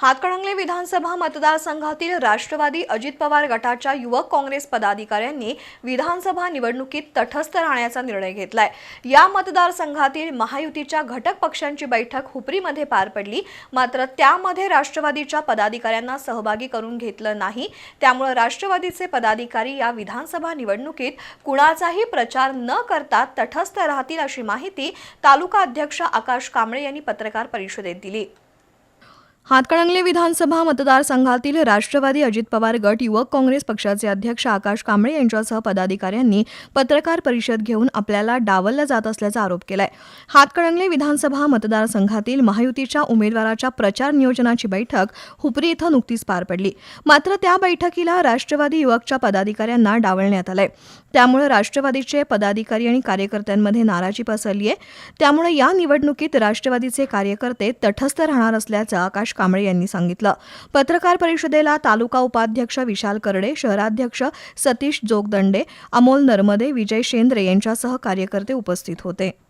हातकणंगले विधानसभा मतदारसंघातील राष्ट्रवादी अजित पवार गटाच्या युवक काँग्रेस पदाधिकाऱ्यांनी विधानसभा निवडणुकीत तटस्थ राहण्याचा निर्णय घेतलाय. या मतदारसंघातील महायुतीच्या घटक पक्षांची बैठक हुपरीमध्ये पार पडली. मात्र त्यामध्ये राष्ट्रवादीच्या पदाधिकाऱ्यांना सहभागी करून घेतलं नाही. त्यामुळे राष्ट्रवादीचे पदाधिकारी या विधानसभा निवडणुकीत कुणाचाही प्रचार न करता तटस्थ राहतील अशी माहिती तालुका अध्यक्ष आकाश कांबळे यांनी पत्रकार परिषदेत दिली. हातकणंगले विधानसभा मतदारसंघातील राष्ट्रवादी अजित पवार गट युवक काँग्रेस पक्षाचे अध्यक्ष आकाश कांबळे यांच्यासह पदाधिकाऱ्यांनी पत्रकार परिषद घेऊन आपल्याला डावललं जात असल्याचा आरोप केलाय. हातकणंगले विधानसभा मतदारसंघातील महायुतीच्या उमेदवाराच्या प्रचार नियोजनाची बैठक हुपरी इथं नुकतीच पार पडली. मात्र त्या बैठकीला राष्ट्रवादी युवकच्या पदाधिकाऱ्यांना डावलण्यात आलंय. त्यामुळे राष्ट्रवादीचे पदाधिकारी आणि कार्यकर्त्यांमध्ये नाराजी पसरली आहे त्यामुळे या निवडणुकीत राष्ट्रवादीचे कार्यकर्ते तटस्थ राहणार असल्याचं आकाश कांबळे यांनी सांगितलं. पत्रकार परिषदेला तालुका उपाध्यक्ष विशाल करडे शहराध्यक्ष सतीश जोगदंडे अमोल नर्मदे विजय शेंद्रे यांच्यासह कार्यकर्ते उपस्थित होते.